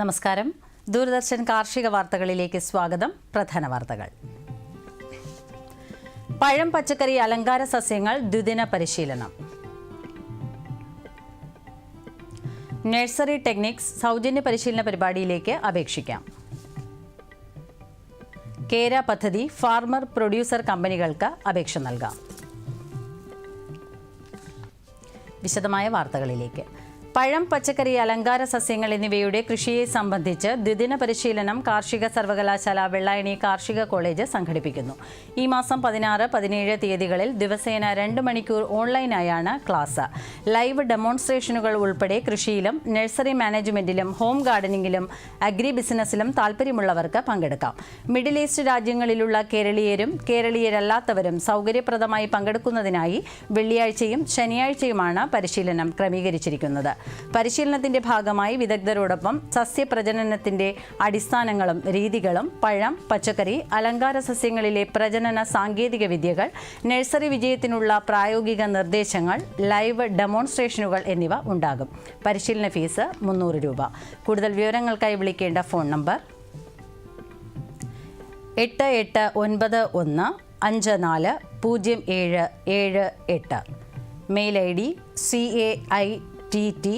നമസ്കാരം. ദൂരദർശൻ കാർഷിക വാർത്തകളിലേക്ക് സ്വാഗതം. പ്രധാന വാർത്തകൾ. പഴം പച്ചക്കറി അലങ്കാര സസ്യങ്ങൾ ദ്വിദിന പരിശീലനം. നഴ്സറി ടെക്നിക്സ് സൗജന്യ പരിശീലന പരിപാടിയിലേക്ക് അപേക്ഷിക്കാം. കേര പദ്ധതി ഫാർമർ പ്രൊഡ്യൂസർ കമ്പനികൾക്ക് അപേക്ഷ നൽകാം. വിശദമായ വാർത്തകളിലേക്ക്. പഴം പച്ചക്കറി അലങ്കാര സസ്യങ്ങൾ എന്നിവയുടെ കൃഷിയെ സംബന്ധിച്ച് ദ്വിദിന പരിശീലനം കാർഷിക സർവകലാശാല വെള്ളായണി കാർഷിക കോളേജ് സംഘടിപ്പിക്കുന്നു. ഈ മാസം പതിനാറ് പതിനേഴ് തീയതികളിൽ ദിവസേന രണ്ട് മണിക്കൂർ ഓൺലൈനായാണ് ക്ലാസ്. ലൈവ് ഡെമോൺസ്ട്രേഷനുകൾ ഉൾപ്പെടെ കൃഷിയിലും നഴ്സറി മാനേജ്മെന്റിലും ഹോം ഗാർഡനിങ്ങിലും അഗ്രി ബിസിനസ്സിലും താൽപ്പര്യമുള്ളവർക്ക് പങ്കെടുക്കാം. മിഡിൽ ഈസ്റ്റ് രാജ്യങ്ങളിലുള്ള കേരളീയരും കേരളീയരല്ലാത്തവരും സൗകര്യപ്രദമായി പങ്കെടുക്കുന്നതിനായി വെള്ളിയാഴ്ചയും ശനിയാഴ്ചയുമാണ് പരിശീലനം ക്രമീകരിച്ചിരിക്കുന്നത്. പരിശീലനത്തിന്റെ ഭാഗമായി വിദഗ്ധരോടൊപ്പം സസ്യപ്രജനനത്തിന്റെ അടിസ്ഥാനങ്ങളും രീതികളും പഴം പച്ചക്കറി അലങ്കാര സസ്യങ്ങളിലെ പ്രജനന സാങ്കേതിക വിദ്യകൾ നഴ്സറി വിജയത്തിനുള്ള പ്രായോഗിക നിർദ്ദേശങ്ങൾ ലൈവ് ഡെമോൺസ്ട്രേഷനുകൾ എന്നിവ ഉണ്ടാകും. പരിശീലന ഫീസ് മുന്നൂറ് രൂപ. കൂടുതൽ വിവരങ്ങൾക്കായി വിളിക്കേണ്ട ഫോൺ നമ്പർ എട്ട് എട്ട് ഒൻപത് ഒന്ന് അഞ്ച് നാല് പൂജ്യം ഏഴ് ഏഴ് എട്ട്. Mail I D C A I T T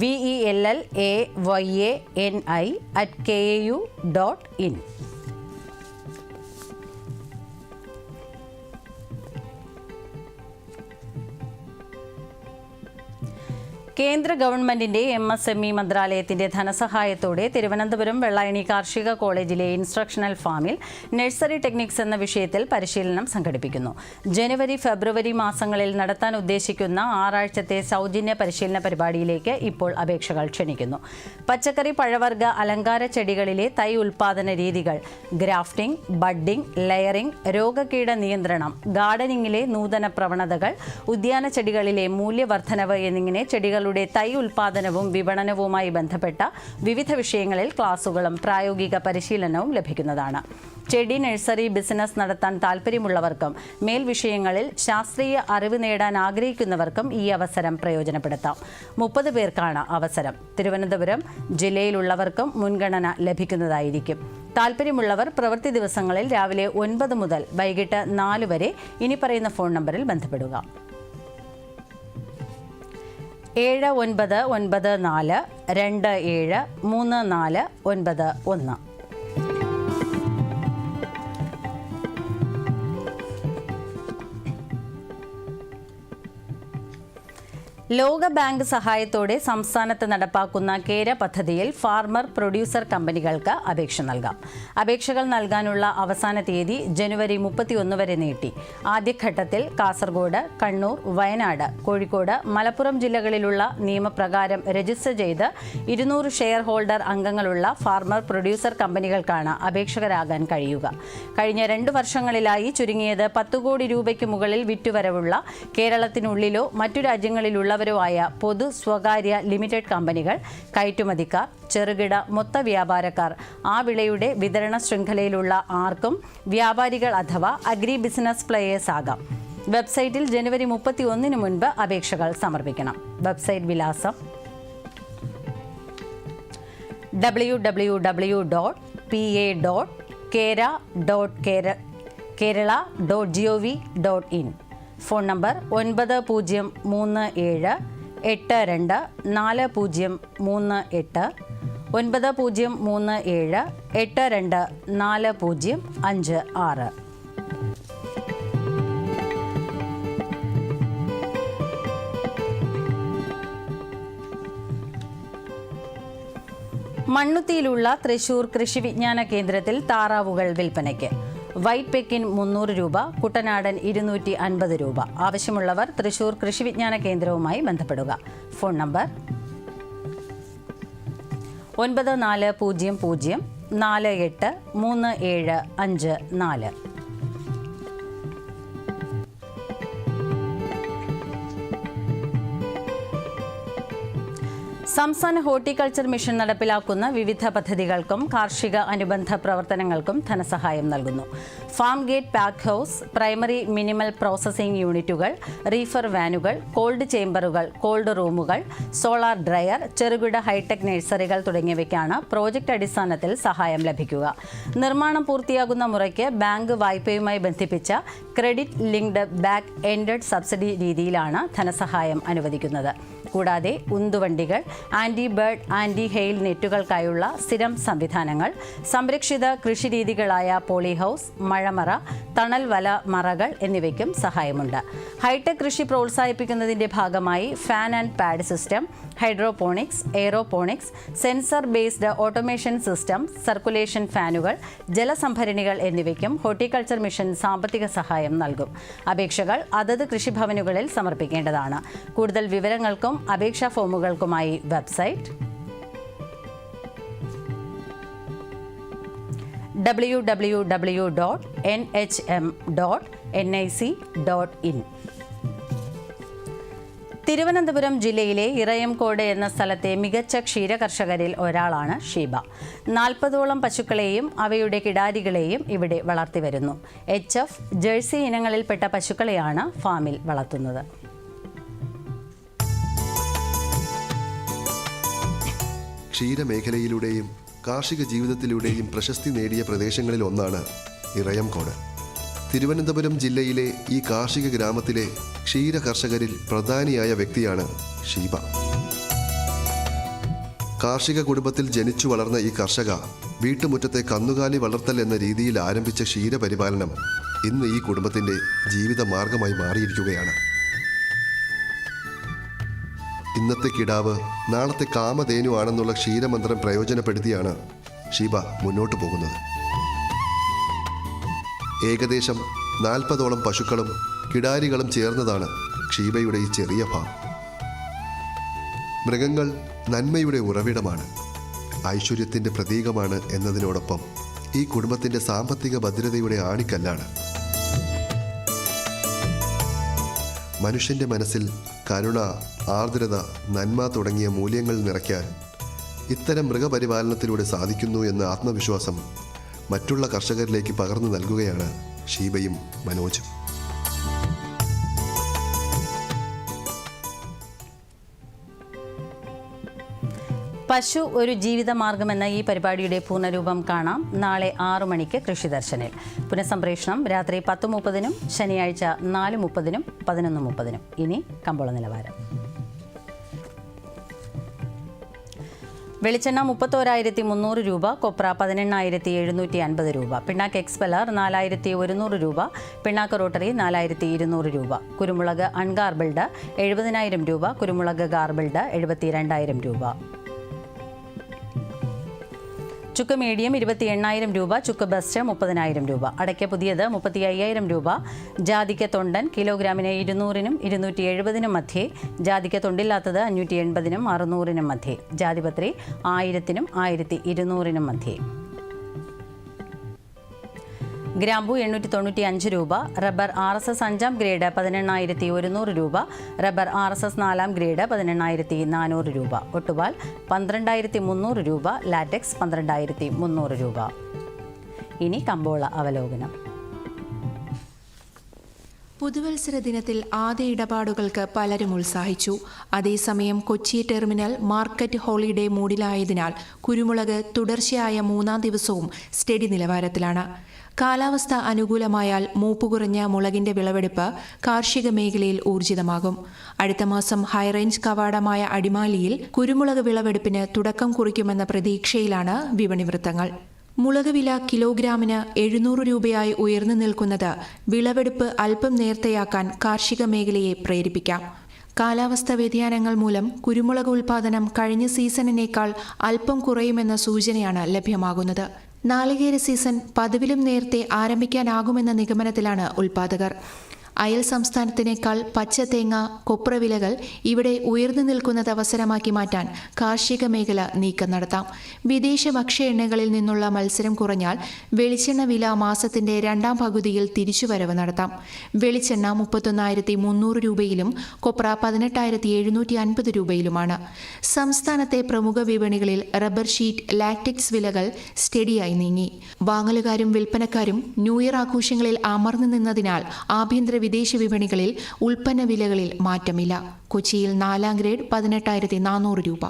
V E L L A Y A N I at K A U dot in കേന്ദ്ര ഗവൺമെന്റിന്റെ എം എസ് എം ഇ മന്ത്രാലയത്തിന്റെ ധനസഹായത്തോടെ തിരുവനന്തപുരം വെള്ളായണി കാർഷിക കോളേജിലെ ഇൻസ്ട്രക്ഷണൽ ഫാമിൽ നഴ്സറി ടെക്നിക്സ് എന്ന വിഷയത്തിൽ പരിശീലനം സംഘടിപ്പിക്കുന്നു. ജനുവരി ഫെബ്രുവരി മാസങ്ങളിൽ നടത്താൻ ഉദ്ദേശിക്കുന്ന ആറാഴ്ചത്തെ സൗജന്യ പരിശീലന പരിപാടിയിലേക്ക് ഇപ്പോൾ അപേക്ഷകൾ ക്ഷണിക്കുന്നു. പച്ചക്കറി പഴവർഗ അലങ്കാര ചെടികളിലെ തൈ ഉൽപാദന രീതികൾ ഗ്രാഫ്റ്റിംഗ് ബഡ്ഡിംഗ് ലെയറിംഗ് രോഗകീട നിയന്ത്രണം ഗാർഡനിങ്ങിലെ നൂതന പ്രവണതകൾ ഉദ്യാന ചെടികളിലെ മൂല്യവർദ്ധനവ് എന്നിങ്ങനെ ചെടികളുടെ തൈ ഉൽപാദനവും വിപണനവുമായി ബന്ധപ്പെട്ട വിവിധ വിഷയങ്ങളിൽ ക്ലാസുകളും പ്രായോഗിക പരിശീലനവും ലഭിക്കുന്നതാണ്. ചെടി നഴ്സറി ബിസിനസ് നടത്താൻ താൽപ്പര്യമുള്ളവർക്കും മേൽ വിഷയങ്ങളിൽ ശാസ്ത്രീയ അറിവ് നേടാൻ ആഗ്രഹിക്കുന്നവർക്കും ഈ അവസരം പ്രയോജനപ്പെടുത്താം. മുപ്പത് പേർക്കാണ് അവസരം. തിരുവനന്തപുരം ജില്ലയിലുള്ളവർക്കും മുൻഗണന ലഭിക്കുന്നതായിരിക്കും. താൽപ്പര്യമുള്ളവർ പ്രവൃത്തി ദിവസങ്ങളിൽ രാവിലെ ഒൻപത് മുതൽ വൈകിട്ട് നാല് വരെ ഇനി പറയുന്ന ഫോൺ നമ്പറിൽ ബന്ധപ്പെടുക. ഏഴ് ഒൻപത് ഒൻപത് നാല് രണ്ട് ഏഴ് മൂന്ന് നാല് ഒൻപത് ഒന്ന്. ലോക ബാങ്ക് സഹായത്തോടെ സംസ്ഥാനത്ത് നടപ്പാക്കുന്ന കേര പദ്ധതിയിൽ ഫാർമർ പ്രൊഡ്യൂസർ കമ്പനികൾക്ക് അപേക്ഷ നൽകാം. അപേക്ഷകൾ നൽകാനുള്ള അവസാന തീയതി ജനുവരി മുപ്പത്തിയൊന്ന് വരെ നീട്ടി. ആദ്യഘട്ടത്തിൽ കാസർഗോഡ് കണ്ണൂർ വയനാട് കോഴിക്കോട് മലപ്പുറം ജില്ലകളിലുള്ള നിയമപ്രകാരം രജിസ്റ്റർ ചെയ്ത് ഇരുന്നൂറ് ഷെയർ ഹോൾഡർ അംഗങ്ങളുള്ള ഫാർമർ പ്രൊഡ്യൂസർ കമ്പനികൾക്കാണ് അപേക്ഷകരാകാൻ കഴിയുക. കഴിഞ്ഞ രണ്ട് വർഷങ്ങളിലായി ചുരുങ്ങിയത് പത്ത് കോടി രൂപയ്ക്ക് മുകളിൽ വിറ്റുവരവുള്ള കേരളത്തിനുള്ളിലോ മറ്റു രാജ്യങ്ങളിലുള്ളവരോ ആയ പൊതു സ്വകാര്യ ലിമിറ്റഡ് കമ്പനികൾ കയറ്റുമതിക്കാർ ചെറുകിട മൊത്ത വ്യാപാരക്കാർ ആ വിളയുടെ വിതരണ ശൃംഖലയിലുള്ള ആർക്കും വ്യാപാരികൾ അഥവാ അഗ്രി ബിസിനസ് പ്ലേയേഴ്സ് ആകാം. വെബ്സൈറ്റിൽ ജനുവരി മുപ്പത്തി ഒന്നിന് മുൻപ് അപേക്ഷകൾ സമർപ്പിക്കണം. വെബ്സൈറ്റ് വിലാസം W W W dot P A dot kera dot kera Kerala dot G O V dot in phone number ഒൻപത് പൂജ്യം മൂന്ന് ഏഴ് എട്ട് രണ്ട് നാല് പൂജ്യം മൂന്ന് എട്ട് ഒൻപത് പൂജ്യം മൂന്ന് ഏഴ് എട്ട് രണ്ട് നാല് പൂജ്യം അഞ്ച് ആറ്. മണ്ണുത്തിയിലുള്ള തൃശൂർ കൃഷി വിജ്ഞാന കേന്ദ്രത്തിൽ താറാവുകൾ വിൽപ്പനയ്ക്ക്. വൈറ്റ് പെക്കിൻ മുന്നൂറ് രൂപ കുട്ടനാടൻ ഇരുന്നൂറ്റി അൻപത് രൂപ. ആവശ്യമുള്ളവർ തൃശൂർ കൃഷി വിജ്ഞാന കേന്ദ്രവുമായി ബന്ധപ്പെടുക. ഫോൺ നമ്പർ ഒൻപത് നാല് പൂജ്യം പൂജ്യം നാല് എട്ട് മൂന്ന് ഏഴ് അഞ്ച് നാല്. സംസ്ഥാന ഹോർട്ടിക്കൾച്ചർ മിഷൻ നടപ്പിലാക്കുന്ന വിവിധ പദ്ധതികൾക്കും കാർഷിക അനുബന്ധ പ്രവർത്തനങ്ങൾക്കും ധനസഹായം നൽകുന്നു. Farm gate pack house primary minimal processing യൂണിറ്റുകൾ റീഫർ വാനുകൾ കോൾഡ് ചേംബറുകൾ കോൾഡ് റൂമുകൾ സോളാർ ഡ്രയർ ചെറുകിട ഹൈടെക് നഴ്സറികൾ തുടങ്ങിയവയ്ക്കാണ് പ്രോജക്റ്റ് അടിസ്ഥാനത്തിൽ സഹായം ലഭിക്കുക. നിർമ്മാണം പൂർത്തിയാകുന്ന മുറയ്ക്ക് ബാങ്ക് വായ്പയുമായി ബന്ധിപ്പിച്ച credit linked back ended subsidy രീതിയിലാണ് ധനസഹായം അനുവദിക്കുന്നത്. കൂടാതെ ഉന്തുവണ്ടികൾ ആന്റി ബേർഡ് ആന്റി ഹെയിൽ നെറ്റുകൾക്കായുള്ള സ്ഥിരം സംവിധാനങ്ങൾ സംരക്ഷിത കൃഷിരീതികളായ പോളി ഹൗസ് മഴമറ തണൽ വല മറകൾ എന്നിവയ്ക്കും സഹായമുണ്ട്. ഹൈടെക് കൃഷി പ്രോത്സാഹിപ്പിക്കുന്നതിന്റെ ഭാഗമായി fan and pad system hydroponics aeroponics sensor based automation system circulation ഫാനുകൾ ജലസംഭരണികൾ എന്നിവയ്ക്കും ഹോർട്ടിക്കൾച്ചർ മിഷൻ സാമ്പത്തിക സഹായം നൽകും. അപേക്ഷകൾ അതത് കൃഷിഭവനുകളിൽ സമർപ്പിക്കേണ്ടതാണ്. കൂടുതൽ വിവരങ്ങൾക്കും അപേക്ഷാ ഫോമുകൾക്കുമായി വെബ്സൈറ്റ് www.nhm.nic.in തിരുവനന്തപുരം ജില്ലയിലെ ഇറയംകോട് എന്ന സ്ഥലത്തെ മികച്ച ക്ഷീരകർഷകരിൽ ഒരാളാണ് ഷീബ. നാൽപ്പതോളം പശുക്കളെയും അവയുടെ കിടാരികളെയും ഇവിടെ വളർത്തിവരുന്നു. എച്ച് എഫ് ജേഴ്സി ഇനങ്ങളിൽപ്പെട്ട പശുക്കളെയാണ് ഫാമിൽ വളർത്തുന്നത്. ക്ഷീരമേഖലയിലൂടെയും കാർഷിക ജീവിതത്തിലൂടെയും പ്രശസ്തി നേടിയ പ്രദേശങ്ങളിൽ ഒന്നാണ് ഇറയംകോട്. തിരുവനന്തപുരം ജില്ലയിലെ ഈ കാർഷിക ഗ്രാമത്തിലെ ക്ഷീര കർഷകരിൽ പ്രധാനിയായ വ്യക്തിയാണ് ഷീബ. കാർഷിക കുടുംബത്തിൽ ജനിച്ചു വളർന്ന ഈ കർഷക വീട്ടുമുറ്റത്തെ കന്നുകാലി വളർത്തൽ എന്ന രീതിയിൽ ആരംഭിച്ച ക്ഷീരപരിപാലനം ഇന്ന് ഈ കുടുംബത്തിന്റെ ജീവിത മാർഗമായി മാറിയിരിക്കുകയാണ്. ഇന്നത്തെ കിടാവ് നാളത്തെ കാമധേനു ആണെന്നുള്ള ക്ഷീരമന്ത്രം പ്രയോജനപ്പെടുത്തിയാണ് ഷീബ മുന്നോട്ട് പോകുന്നത്. ഏകദേശം നാൽപ്പതോളം പശുക്കളും കിടാരികളും ചേർന്നതാണ് ഷീബയുടെ ഈ ചെറിയ ഭാവം മൃഗങ്ങൾ നന്മയുടെ ഉറവിടമാണ് ഐശ്വര്യത്തിന്റെ പ്രതീകമാണ് എന്നതിനോടൊപ്പം ഈ കുടുംബത്തിന്റെ സാമ്പത്തിക ഭദ്രതയുടെ ആണിക്കല്ലാണ്. മനുഷ്യന്റെ മനസ്സിൽ കരുണ ആർദ്രത നന്മ തുടങ്ങിയ മൂല്യങ്ങൾ നിറയ്ക്കാൻ ഇത്തരം മൃഗപരിപാലനത്തിലൂടെ സാധിക്കുന്നു എന്ന ആത്മവിശ്വാസം മറ്റുള്ള കർഷകരിലേക്ക് പകർന്നു നൽകുകയാണ് ഷീബയും മനോജും. പശു ഒരു ജീവിതമാർഗം ഈ പരിപാടിയുടെ പൂർണരൂപം കാണാം. നാളെ ആറു മണിക്ക് കൃഷി ദർശനിൽ. പുനഃസംപ്രേഷണം രാത്രി പത്ത് മുപ്പതിനും ശനിയാഴ്ച നാല് മുപ്പതിനും പതിനൊന്ന് മുപ്പതിനും. ഇനി കമ്പോള നിലവാരം. വെളിച്ചെണ്ണ മുപ്പത്തോരായിരത്തി മുന്നൂറ് രൂപ കൊപ്ര പതിനെണ്ണായിരത്തി എഴുന്നൂറ്റി അൻപത് രൂപ പിണ്ണാക്ക് എക്സ്പെലർ നാലായിരത്തി ഒരുന്നൂറ് രൂപ പിണ്ണാക്ക് റോട്ടറി നാലായിരത്തി ഇരുന്നൂറ് രൂപ. കുരുമുളക് അൺഗാർബിൾഡ് എഴുപതിനായിരം രൂപ കുരുമുളക് ഗാർബിൾഡ് എഴുപത്തി രണ്ടായിരം രൂപ. ചുക്ക് മീഡിയം ഇരുപത്തി എണ്ണായിരം രൂപ ചുക്ക് ബെസ്റ്റ് മുപ്പതിനായിരം രൂപ. അടയ്ക്ക പുതിയത് മുപ്പത്തി അയ്യായിരം രൂപ. ജാതിക്ക തൊണ്ടൻ കിലോഗ്രാമിന് ഇരുന്നൂറിനും ഇരുന്നൂറ്റി എഴുപതിനും മധ്യേ. ജാതിക്ക തൊണ്ടില്ലാത്തത് അഞ്ഞൂറ്റി എൺപതിനും അറുന്നൂറിനും മധ്യേ. ജാതിപത്രി ആയിരത്തിനും ആയിരത്തി ഇരുന്നൂറിനും മധ്യേ. ഗ്രാമ്പു എണ്ണൂറ്റി തൊണ്ണൂറ്റി അഞ്ച് രൂപ റബ്ബർ ആർ എസ് എസ് അഞ്ചാം ഗ്രേഡ് പതിനെണ്ണായിരത്തി ഒരുന്നൂറ് രൂപ റബ്ബർ ആർ എസ് എസ് നാലാം ഗ്രേഡ് പതിനെണ്ണായിരത്തി നാനൂറ് രൂപ. ഒട്ടുപാൽ പന്ത്രണ്ടായിരത്തി മുന്നൂറ് രൂപ ലാറ്റക്സ് പന്ത്രണ്ടായിരത്തി മുന്നൂറ് രൂപ. ഇനി കമ്പോള അവലോകനം. പുതുവത്സര ദിനത്തിൽ ആദ്യ ഇടപാടുകൾക്ക് പലരും ഉത്സാഹിച്ചു. അതേസമയം കൊച്ചി ടെർമിനൽ മാർക്കറ്റ് ഹോളിഡേ മൂഡിലായതിനാൽ കുരുമുളക് തുടർച്ചയായ മൂന്നാം ദിവസവും സ്റ്റഡി നിലവാരത്തിലാണ്. കാലാവസ്ഥ അനുകൂലമായാൽ മൂപ്പ് കുറഞ്ഞ മുളകിന്റെ വിളവെടുപ്പ് കാർഷിക മേഖലയിൽ ഊർജിതമാകും. അടുത്ത മാസം ഹൈറേഞ്ച് കവാടമായ അടിമാലിയിൽ കുരുമുളക് വിളവെടുപ്പിന് തുടക്കം കുറിക്കുമെന്ന പ്രതീക്ഷയിലാണ് വിപണി വൃത്തങ്ങൾ. മുളക് വില കിലോഗ്രാമിന് എഴുന്നൂറ് രൂപയായി ഉയർന്നു നിൽക്കുന്നത് വിളവെടുപ്പ് അല്പം നേർത്തയാക്കാൻ കാർഷിക മേഖലയെ പ്രേരിപ്പിക്കാം. കാലാവസ്ഥ വ്യതിയാനങ്ങൾ മൂലം കുരുമുളക് ഉൽപാദനം കഴിഞ്ഞ സീസണിനേക്കാൾ അല്പം കുറയുമെന്ന സൂചനയാണ് ലഭ്യമാകുന്നത്. നാളികേര സീസൺ പതിവിലും നേരത്തെ ആരംഭിക്കാനാകുമെന്ന നിഗമനത്തിലാണ് ഉൽപാദകർ അയൽ സംസ്ഥാനത്തിനേക്കാൾ പച്ചതേങ്ങ കൊപ്ര വിലകൾ ഇവിടെ ഉയർന്നു നിൽക്കുന്നത് അവസരമാക്കി മാറ്റാൻ കാർഷിക മേഖല നീക്കം നടത്താം. വിദേശ ഭക്ഷ്യ എണ്ണകളിൽ നിന്നുള്ള മത്സരം കുറഞ്ഞാൽ വെളിച്ചെണ്ണ വില മാസത്തിന്റെ രണ്ടാം പകുതിയിൽ തിരിച്ചുവരവ് നടത്താം. വെളിച്ചെണ്ണ മുപ്പത്തൊന്നായിരത്തി മുന്നൂറ് രൂപയിലും കൊപ്ര പതിനെട്ടായിരത്തി എഴുന്നൂറ്റി അൻപത് രൂപയിലുമാണ്. സംസ്ഥാനത്തെ പ്രമുഖ വിപണികളിൽ റബ്ബർ ഷീറ്റ് ലാക്ടിക്സ് വിലകൾ സ്റ്റഡിയായി നീങ്ങി. വാങ്ങലുകാരും വിൽപ്പനക്കാരും ന്യൂഇയർ ആഘോഷങ്ങളിൽ അമർന്നു നിന്നതിനാൽ ആഭ്യന്തര വിദേശ വിപണികളിൽ ഉൽപ്പന്ന വിലകളിൽ മാറ്റമില്ല. കൊച്ചിയിൽ നാലാം ഗ്രേഡ് പതിനെട്ടായിരത്തി നാനൂറ് രൂപ.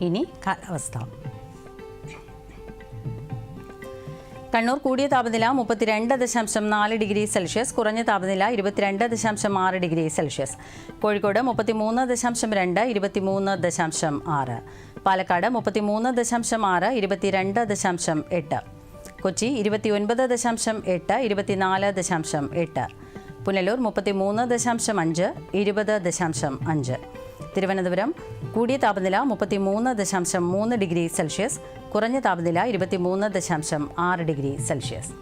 ഇനി കാലാവസ്ഥ. കണ്ണൂർ കൂടിയ താപനില മുപ്പത്തിരണ്ട് ദശാംശം നാല് ഡിഗ്രി സെൽഷ്യസ് കുറഞ്ഞ താപനില ഇരുപത്തിരണ്ട് ദശാംശം ആറ് ഡിഗ്രി സെൽഷ്യസ്. കോഴിക്കോട് മുപ്പത്തിമൂന്ന് ദശാംശം രണ്ട് ഇരുപത്തിമൂന്ന് ദശാംശം ആറ്. പാലക്കാട് മുപ്പത്തിമൂന്ന് ദശാംശം ആറ് ഇരുപത്തിരണ്ട് ദശാംശം എട്ട്. കൊച്ചി ഇരുപത്തിയൊൻപത് ദശാംശം എട്ട് ഇരുപത്തിനാല് ദശാംശം എട്ട്. പുനലൂർ മുപ്പത്തിമൂന്ന് ദശാംശം അഞ്ച് ഇരുപത് ദശാംശം അഞ്ച്. തിരുവനന്തപുരം കൂടിയ താപനില മുപ്പത്തിമൂന്ന് ദശാംശം മൂന്ന് ഡിഗ്രി സെൽഷ്യസ് കുറഞ്ഞ താപനില ഇരുപത്തിമൂന്ന് ദശാംശം ആറ് ഡിഗ്രി സെൽഷ്യസ്.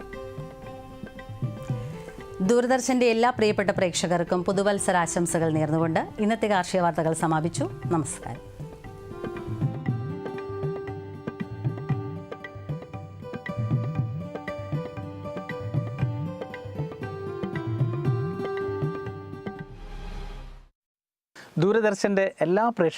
ദൂരദർശന്റെ എല്ലാ പ്രിയപ്പെട്ട പ്രേക്ഷകർക്കും പുതുവത്സരാശംസകൾ നേർന്നുകൊണ്ട് ഇന്നത്തെ കാർഷിക വാർത്തകൾ സമാപിച്ചു. നമസ്കാരം. ദൂരദർശന്റെ എല്ലാ പ്രേക്ഷക